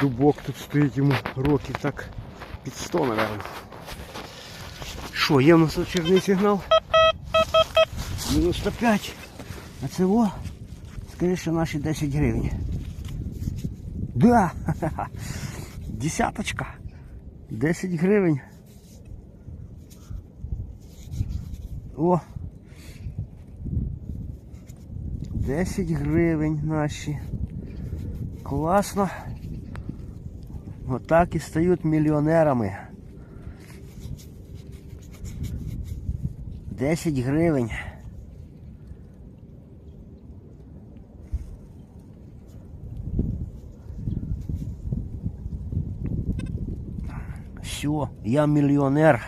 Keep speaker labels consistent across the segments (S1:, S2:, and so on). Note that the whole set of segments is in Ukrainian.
S1: Дубок тут стоїть йому років так під 100, мабуть. Що, є в нас тут черний сигнал? 95. А це во, скоріше наші 10 гривень. Да! Десяточка. 10 гривень. О! 10 гривень наші. Класно. Отак і стають мільйонерами. 10 гривень. Все, я мільйонер.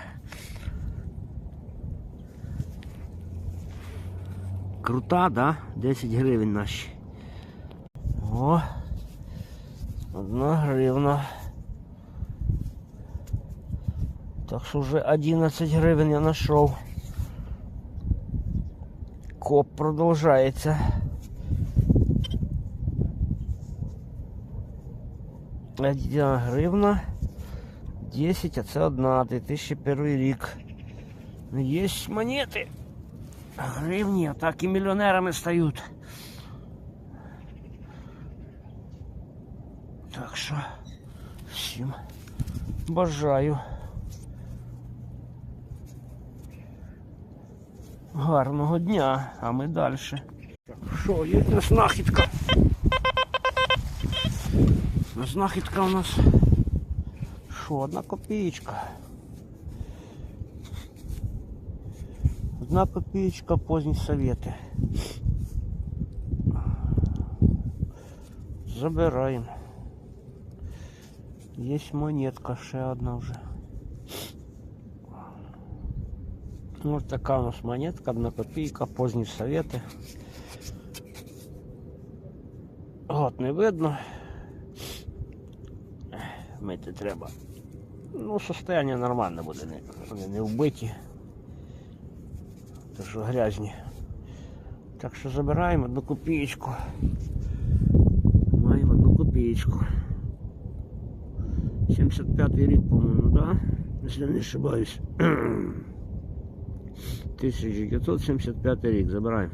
S1: Крута, да? 10 гривень наші. О, одна гривна. Так що вже 11 гривень я знайшов. Коп продовжається. Одна гривна. 10, а це одна, 2001 рік. Ну, Є монети. Гривні, так і мільйонерами стають. Так що всім бажаю. Гарного дня, а ми далі. Що, є у нас знахідка? Знахідка у нас. Що, одна копієчка. Одна копеечка поздні совєти. Забираємо. Є монетка ще одна вже. Ось така у нас монетка, одна копійка, позні совєти. От не видно. Мити треба. Ну, состояние нормальне буде, вони не вбиті. То що грязні. Так що забираємо одну копієчку. Маємо одну копієчку. 75-й рік, по-моєму, да? Якщо не ошибаюсь. 1975 рік забираємо.